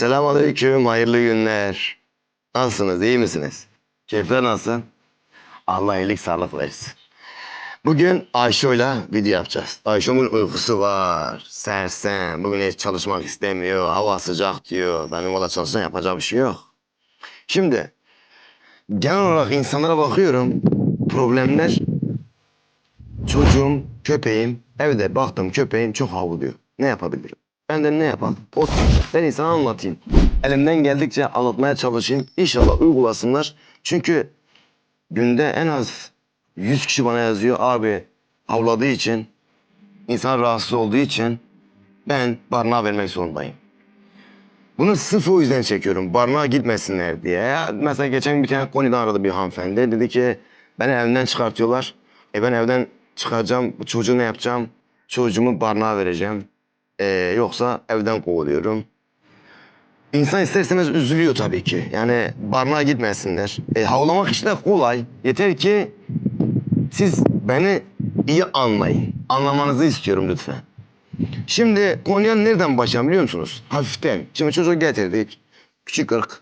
Selamünaleyküm, hayırlı günler. Nasılsınız, iyi misiniz? Keyifler nasıl? Allah iyilik, sağlık versin. Bugün Ayşe'yle video yapacağız. Ayşe'min uykusu var, sersem, bugün hiç çalışmak istemiyor, hava sıcak diyor. Benim valla çalışsan yapacak bir şey yok. Şimdi, genel olarak insanlara bakıyorum, problemler Çocuğum, köpeğim, evde baktım köpeğim çok havlıyor. Ne yapabilirim? Ben de ne yapayım? Otur, ben insana anlatayım. Elimden geldikçe anlatmaya çalışayım. İnşallah uygulasınlar. Çünkü günde en az 100 kişi bana yazıyor. Abi havladığı için, insan rahatsız olduğu için ben barınağa vermek zorundayım. Bunu sırf o yüzden çekiyorum. Barınağa gitmesinler diye. Mesela geçen bir tane Konya'dan aradı bir hanımefendi. Dedi ki beni evden çıkartıyorlar. E ben evden çıkacağım. Çocuğu ne yapacağım? Çocuğumu barınağa vereceğim. E, yoksa evden kovuluyorum. İnsan ister istemez üzülüyor tabii ki. Yani barınağa gitmesinler. E, havlamak işte kolay. Yeter ki siz beni iyi anlayın. Anlamanızı istiyorum lütfen. Şimdi konuya nereden başlayalım biliyor musunuz? Hafiften. Şimdi çocuğu getirdik. Küçük ırk.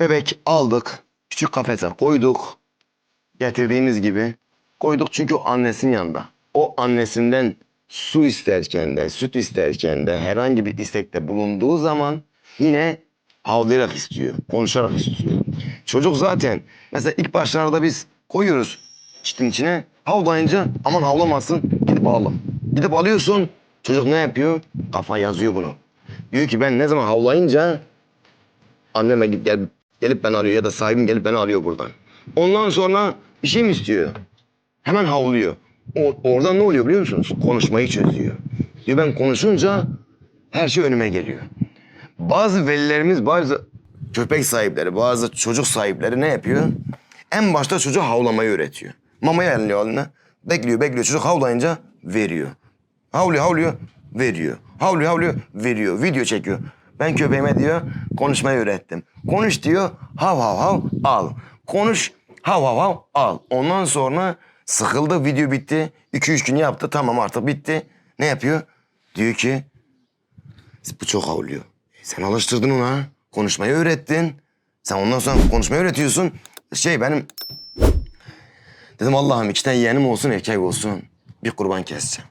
Bebek aldık. Küçük kafese koyduk. Getirdiğimiz gibi. Koyduk çünkü annesinin yanında. O annesinden su isterken de, süt isterken de herhangi bir istekte bulunduğu zaman yine havlayarak istiyor, konuşarak istiyor. Çocuk zaten mesela ilk başlarda biz koyuyoruz çitin içine. Havlayınca aman havlamasın gidip ağla. Gidip alıyorsun çocuk ne yapıyor? Kafa yazıyor bunu. Diyor ki ben ne zaman havlayınca anneme gel, gelip beni arıyor ya da sahibim gelip beni arıyor buradan. Ondan sonra bir şey mi istiyor? Hemen havlıyor. O, orada ne oluyor biliyor musunuz? Konuşmayı çözüyor. Diyor ben konuşunca her şey önüme geliyor. Bazı velilerimiz, bazı köpek sahipleri, bazı çocuk sahipleri ne yapıyor? En başta çocuğa havlamayı öğretiyor. Mamayı eliniyor eline. Bekliyor, bekliyor. Çocuk havlayınca veriyor. Havlıyor, havlıyor, veriyor. Havlıyor, havlıyor, veriyor. Video çekiyor. Ben köpeğime diyor konuşmayı öğrettim. Konuş diyor hav hav hav al. Konuş hav hav hav al. Ondan sonra sıkıldı video bitti. 2-3 gün yaptı tamam artık bitti. Ne yapıyor? Diyor ki bu çok havlıyor. Sen alıştırdın ona. Konuşmayı öğrettin. Sen ondan sonra konuşmayı öğretiyorsun. Şey benim... Dedim Allah'ım iki tane yeğenim olsun erkek olsun. Bir kurban keseceğim.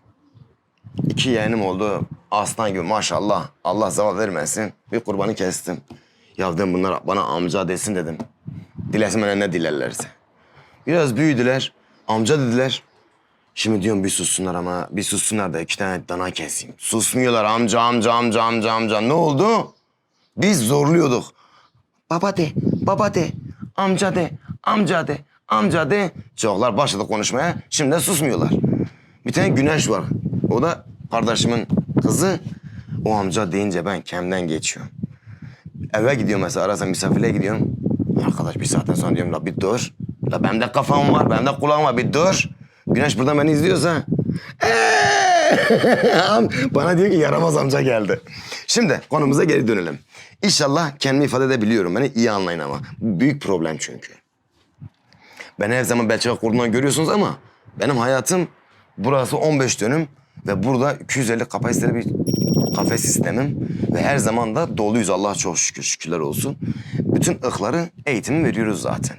İki yeğenim oldu. Aslan gibi maşallah. Allah zeval vermesin. Bir kurbanı kestim. Ya dedim bunlar bana amca desin dedim. Dilesin bana ne dilerlerse. Biraz büyüdüler. Amca dediler. Şimdi diyorum bir sussunlar ama bir sussunlar da iki tane dana keseyim. Susmuyorlar amca amca amca amca amca. Ne oldu? Biz zorluyorduk. Baba de, baba de, amca de, amca de, amca de. Çocuklar başladı konuşmaya. Şimdi de susmuyorlar. Bir tane Güneş var. O da kardeşimin kızı. O amca deyince ben kendimden geçiyorum. Eve gidiyorum mesela arasam misafirliğe gidiyorum. Arkadaş bir saatten sonra diyorum la bir dur. La benim de kafam var, benim de kulağım var bir dur. Güneş buradan beni izliyorsa. Bana diyor ki yaramaz amca geldi. Şimdi konumuza geri dönelim. İnşallah kendimi ifade edebiliyorum. Beni iyi anlayın ama. Bu büyük problem çünkü. Ben her zaman Belçika kurduğundan görüyorsunuz ama benim hayatım burası 15 dönüm ve burada 250 kapasiteli bir kafe sistemim ve her zaman da doluyuz Allah'a çok şükür şükürler olsun. Bütün ırkları eğitimi veriyoruz zaten.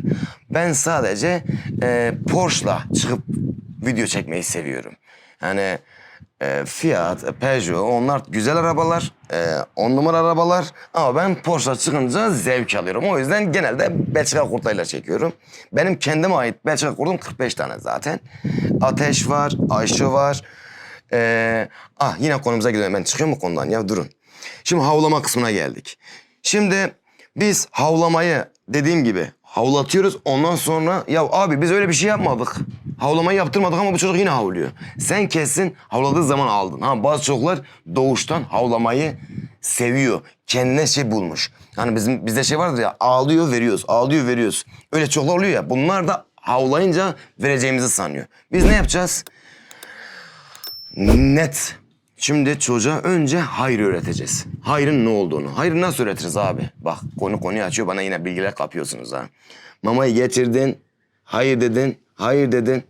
Ben sadece e, Porsche'la çıkıp video çekmeyi seviyorum. Yani e, Fiat, e, Peugeot onlar güzel arabalar, e, on numara arabalar ama ben Porsche'la çıkınca zevk alıyorum. O yüzden genelde Belçika kurtlarıyla çekiyorum. Benim kendime ait Belçika kurtum 45 tane zaten. Ateş var, Ayşe var. E, ah yine konumuza gidiyorum. Ben çıkıyor mu konudan ya durun. Şimdi havlama kısmına geldik. Şimdi biz havlamayı dediğim gibi havlatıyoruz. Ondan sonra ya abi biz öyle bir şey yapmadık. Havlamayı yaptırmadık ama bu çocuk yine havlıyor. Sen kesin havladığı zaman aldın. Ha bazı çocuklar doğuştan havlamayı seviyor. Kendine şey bulmuş. Hani bizim bizde şey vardır ya ağlıyor veriyoruz, ağlıyor veriyoruz. Öyle çocuklar oluyor ya. Bunlar da havlayınca vereceğimizi sanıyor. Biz ne yapacağız? Net. Şimdi çocuğa önce hayır öğreteceğiz. Hayrın ne olduğunu. Hayrı nasıl öğretiriz abi? Bak konu konuyu açıyor bana yine bilgiler kapıyorsunuz ha. Mamayı getirdin, hayır dedin, hayır dedin.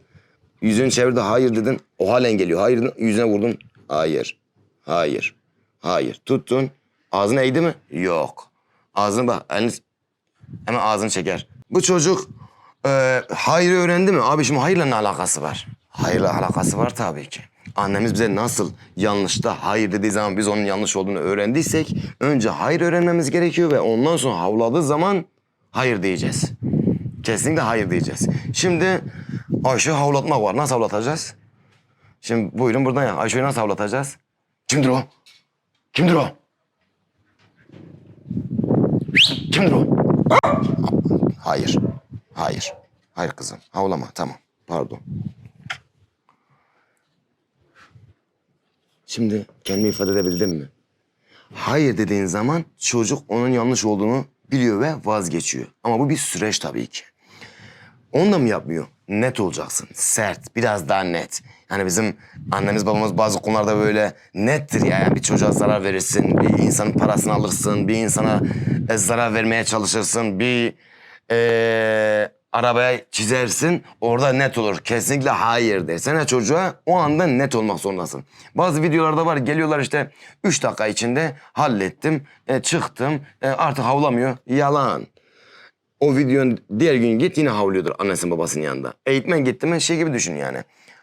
Yüzünü çevirdi, hayır dedin. O halen geliyor. Hayır yüzüne vurdun. Hayır, hayır, Hayır. Tuttun. Ağzını eğdi mi? Yok. Ağzını bak. Elini... Hemen ağzını çeker. Bu çocuk e, hayır öğrendi mi? Abi şimdi hayırla ne alakası var? Hayırla alakası var tabii ki. Annemiz bize nasıl yanlışta hayır dediği zaman biz onun yanlış olduğunu öğrendiysek önce hayır öğrenmemiz gerekiyor ve ondan sonra havladığı zaman hayır diyeceğiz. Kesinlikle hayır diyeceğiz. Şimdi Ayşe havlatmak var. Nasıl havlatacağız? Şimdi buyurun buradan ya. Ayşe'yi nasıl havlatacağız? Kimdir o? Kimdir o? Kimdir o? Hayır. Hayır. Hayır kızım. Havlama. Tamam. Pardon. Şimdi kendimi ifade edebildim mi? Hayır dediğin zaman çocuk onun yanlış olduğunu biliyor ve vazgeçiyor. Ama bu bir süreç tabii ki. Onu da mı yapmıyor? Net olacaksın. Sert, biraz daha net. Yani bizim annemiz babamız bazı konularda böyle nettir ya. Yani bir çocuğa zarar verirsin, bir insanın parasını alırsın, bir insana e, zarar vermeye çalışırsın, bir e, arabaya çizersin. Orada net olur. Kesinlikle hayır de. Sen de çocuğa o anda net olmak zorundasın. Bazı videolarda var geliyorlar işte 3 dakika içinde hallettim, e, çıktım, e, artık havlamıyor. Yalan. O videonun diğer gün git yine havlıyordur annesinin babasının yanında. Eğitmen gitti mi şey gibi düşün yani.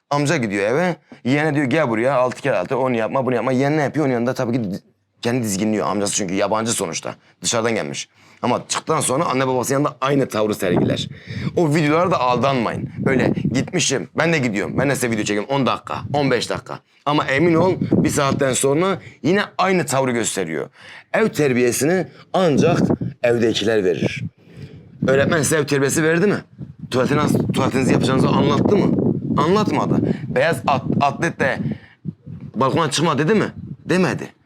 Amca gidiyor eve. Yeğene diyor gel buraya altı kere altı onu yapma bunu yapma. Yeğen ne yapıyor onun yanında tabii ki kendi dizginliyor amcası çünkü yabancı sonuçta. Dışarıdan gelmiş. Ama çıktıktan sonra anne babası yanında aynı tavrı sergiler. O videolara da aldanmayın. Öyle gitmişim ben de gidiyorum. Ben de size video çekiyorum 10 dakika 15 dakika. Ama emin ol bir saatten sonra yine aynı tavrı gösteriyor. Ev terbiyesini ancak evdekiler verir. Öğretmen size ev terbiyesi verdi mi? Tuvaletini nasıl, tuvaletinizi yapacağınızı anlattı mı? Anlatmadı. Beyaz at, atlet de balkona çıkma dedi mi? Demedi.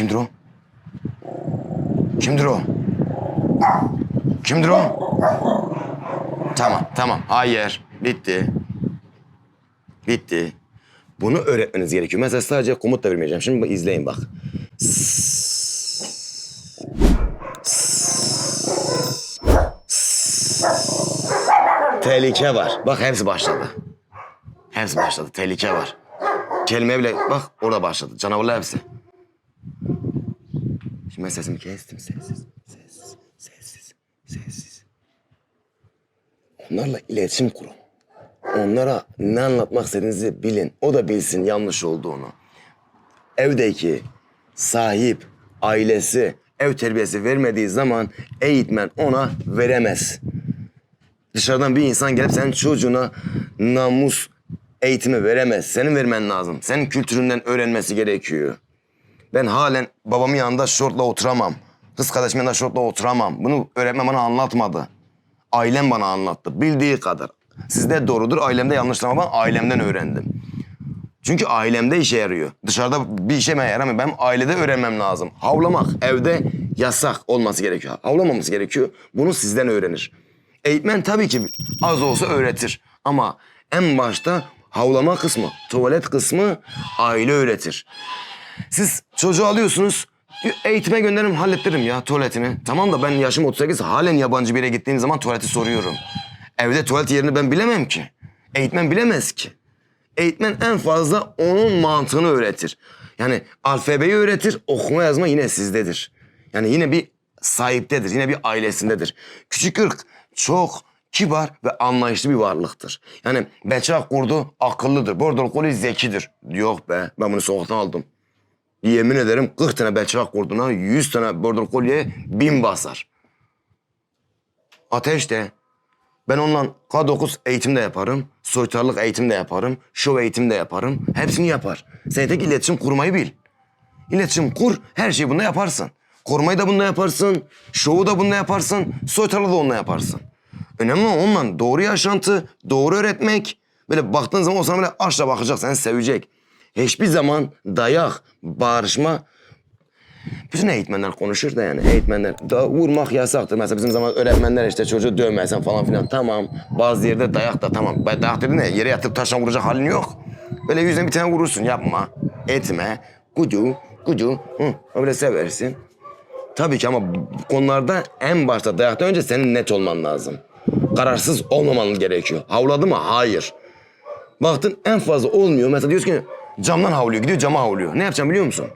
Kimdir o? Kimdir o? Kimdir o? Tamam, tamam. Hayır. Bitti. Bitti. Bunu öğretmeniz gerekiyor. Mesela sadece komut da vermeyeceğim. Şimdi izleyin bak. Tehlike var. Bak hepsi başladı. Hepsi başladı. Tehlike var. Kelime bile bak orada başladı. Canavarlar hepsi. Sesimi kestim. Sessiz. Sessiz. Sessiz. Sessiz. Onlarla iletişim kurun. Onlara ne anlatmak istediğinizi bilin. O da bilsin yanlış olduğunu. Evdeki sahip, ailesi ev terbiyesi vermediği zaman eğitmen ona veremez. Dışarıdan bir insan gelip senin çocuğuna namus eğitimi veremez. Senin vermen lazım. Senin kültüründen öğrenmesi gerekiyor. Ben halen babamın yanında şortla oturamam. Kız kardeşimin yanında şortla oturamam. Bunu öğretmen bana anlatmadı. Ailem bana anlattı. Bildiği kadar. Sizde doğrudur. Ailemde yanlış ama ben ailemden öğrendim. Çünkü ailemde işe yarıyor. Dışarıda bir işe yaramıyor. Ben ailede öğrenmem lazım. Havlamak evde yasak olması gerekiyor. Havlamaması gerekiyor. Bunu sizden öğrenir. Eğitmen tabii ki az olsa öğretir. Ama en başta havlama kısmı, tuvalet kısmı aile öğretir. Siz çocuğu alıyorsunuz, eğitime gönderirim hallettiririm ya tuvaletini. Tamam da ben yaşım 38 halen yabancı bir yere gittiğim zaman tuvaleti soruyorum. Evde tuvalet yerini ben bilemem ki. Eğitmen bilemez ki. Eğitmen en fazla onun mantığını öğretir. Yani alfabeyi öğretir, okuma yazma yine sizdedir. Yani yine bir sahiptedir, yine bir ailesindedir. Küçük ırk çok kibar ve anlayışlı bir varlıktır. Yani beçak kurdu akıllıdır, bordol koli zekidir. Yok be, ben bunu sokaktan aldım. Yemin ederim 40 tane belçak kurduna 100 tane bordol kolye bin basar. Ateş de ben onunla K9 eğitim de yaparım, soytarlık eğitim de yaparım, şov eğitim de yaparım. Hepsini yapar. Sen tek iletişim kurmayı bil. İletişim kur, her şeyi bunda yaparsın. Korumayı da bunda yaparsın, şovu da bunda yaparsın, soytarlığı da onunla yaparsın. Önemli olan onunla doğru yaşantı, doğru öğretmek. Böyle baktığın zaman o sana böyle aşağı bakacak, seni sevecek. Hiçbir zaman dayak, bağırışma bütün eğitmenler konuşur da yani eğitmenler da vurmak yasaktır. Mesela bizim zaman öğretmenler işte çocuğu dövmezsen falan filan tamam. Bazı yerde dayak da tamam. Dayak dedin de yere yatıp taşla vuracak halin yok. Böyle yüzüne bir tane vurursun yapma. Etme. Kucu, kucu. Hı, öyle seversin. Tabii ki ama bu konularda en başta dayaktan önce senin net olman lazım. Kararsız olmaman gerekiyor. Havladı mı? Hayır. Baktın en fazla olmuyor. Mesela diyorsun ki camdan havlıyor. Gidiyor cama havlıyor. Ne yapacağım biliyor musun?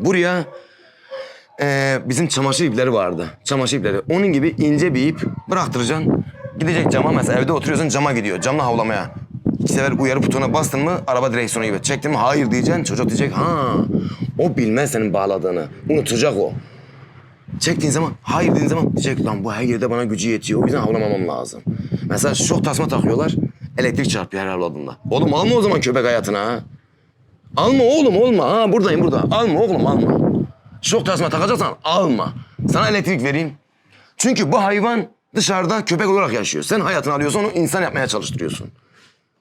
Buraya eee, bizim çamaşır ipleri vardı. Çamaşır ipleri. Onun gibi ince bir ip bıraktıracaksın. Gidecek cama mesela evde oturuyorsun cama gidiyor. Camla havlamaya. İki sefer uyarı butonuna bastın mı araba direksiyonu gibi. Çektin mi hayır diyeceksin. Çocuk diyecek ha o bilmez senin bağladığını. Unutacak o. Çektiğin zaman hayır dediğin zaman diyecek lan bu her yerde bana gücü yetiyor. O yüzden havlamamam lazım. Mesela şok tasma takıyorlar. Elektrik çarpıyor her havladığında. Oğlum alma o zaman köpek hayatına ha. Alma oğlum olma. Ha buradayım burada. Alma oğlum alma. Şok tasma takacaksan alma. Sana elektrik vereyim. Çünkü bu hayvan dışarıda köpek olarak yaşıyor. Sen hayatını alıyorsun onu insan yapmaya çalıştırıyorsun.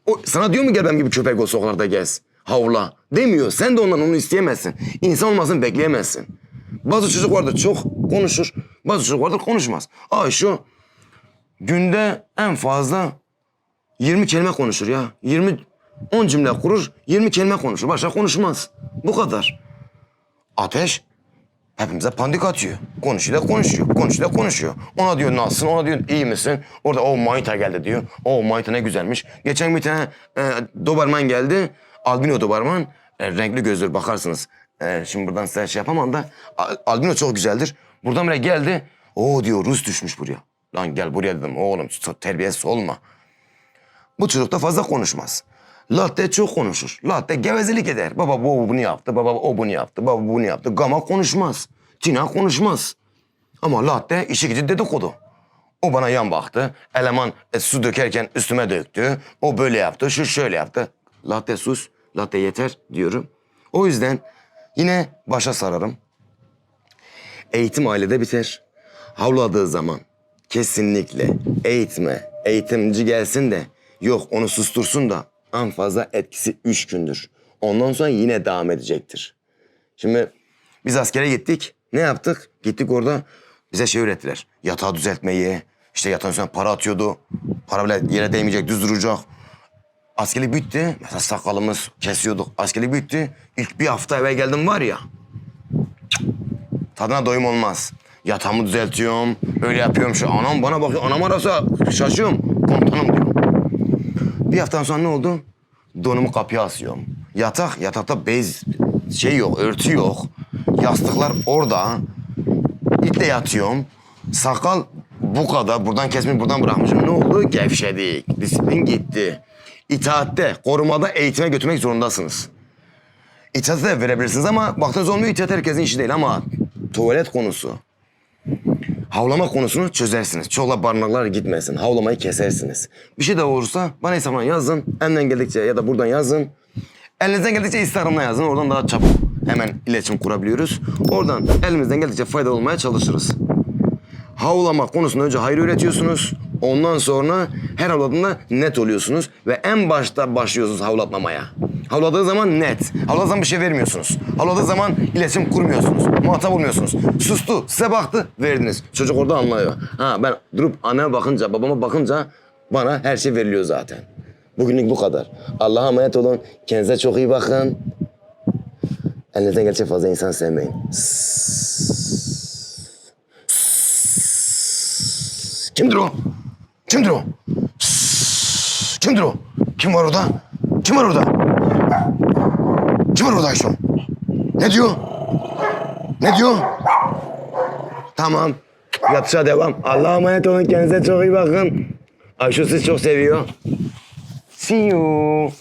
O sana diyor mu gel benim gibi köpek ol sokaklarda gez. Havla. Demiyor. Sen de ondan onu isteyemezsin. İnsan olmasını bekleyemezsin. Bazı çocuk vardır çok konuşur. Bazı çocuk vardır konuşmaz. Aa şu günde en fazla 20 kelime konuşur ya. 20 10 cümle kurur, 20 kelime konuşur. Başka konuşmaz. Bu kadar. Ateş hepimize pandik atıyor. Konuşuyor da konuşuyor. Konuşuyor da konuşuyor. Ona diyor nasılsın, ona diyor iyi misin? Orada o manita geldi diyor. O manita ne güzelmiş. Geçen bir tane e, Doberman geldi. Albino Doberman. E, renkli gözlü bakarsınız. E, şimdi buradan size şey yapamam da. Al- Albino çok güzeldir. Buradan bile geldi. O diyor Rus düşmüş buraya. Lan gel buraya dedim. Oğlum terbiyesiz olma. Bu çocuk da fazla konuşmaz. Latte çok konuşur. Latte gevezelik eder. Baba bu bunu yaptı, baba o bunu yaptı, baba bunu yaptı. Gama konuşmaz. Tina konuşmaz. Ama latte işi gücü dedikodu. O bana yan baktı. Eleman e, su dökerken üstüme döktü. O böyle yaptı, şu şöyle yaptı. Latte sus, latte yeter diyorum. O yüzden yine başa sararım. Eğitim ailede biter. Havladığı zaman kesinlikle eğitme, eğitimci gelsin de yok onu sustursun da en fazla etkisi üç gündür. Ondan sonra yine devam edecektir. Şimdi biz askere gittik. Ne yaptık? Gittik orada bize şey öğrettiler. Yatağı düzeltmeyi, işte yatağın üstüne para atıyordu. Para bile yere değmeyecek, düz duracak. Askerlik bitti. Mesela sakalımız kesiyorduk. Askerlik bitti. İlk bir hafta eve geldim var ya. Tadına doyum olmaz. Yatağımı düzeltiyorum, öyle yapıyorum şu. Anam bana bakıyor, anam arasa şaşıyorum. Komutanım diyorum. Bir haftadan sonra ne oldu? Donumu kapıya asıyorum. Yatak, yatakta bez şey yok, örtü yok. Yastıklar orada. İple yatıyorum. Sakal bu kadar. Buradan kesmiş, buradan bırakmışım. Ne oldu? Gevşedik. Disiplin gitti. İtaatte, korumada eğitime götürmek zorundasınız. İtaat da verebilirsiniz ama baktığınız olmuyor itaat herkesin işi değil ama tuvalet konusu. Havlama konusunu çözersiniz. Çokla barınaklar gitmesin. Havlamayı kesersiniz. Bir şey de olursa bana hesabına yazın. Elimden geldikçe ya da buradan yazın. Elinizden geldikçe Instagram'dan yazın. Oradan daha çabuk hemen iletişim kurabiliyoruz. Oradan elimizden geldikçe fayda olmaya çalışırız. Havlama konusunda önce hayır öğretiyorsunuz. Ondan sonra her havladığında net oluyorsunuz. Ve en başta başlıyorsunuz havlatmamaya. Havladığı zaman net. Havladığı zaman bir şey vermiyorsunuz. Havladığı zaman iletişim kurmuyorsunuz. Muhatap olmuyorsunuz. Sustu, size baktı, verdiniz. Çocuk orada anlıyor. Ha ben durup anneme bakınca, babama bakınca bana her şey veriliyor zaten. Bugünlük bu kadar. Allah'a emanet olun. Kendinize çok iyi bakın. Elinizden gelecek fazla insan sevmeyin. Kimdir o? Kimdir o? Kimdir o? Kim var orada? Kim var orada? Kim var orada Ayşe? Ne diyor? Ne diyor? Tamam. Yatışa devam. Allah'a emanet olun. Kendinize çok iyi bakın. Ayşe sizi çok seviyor. See you.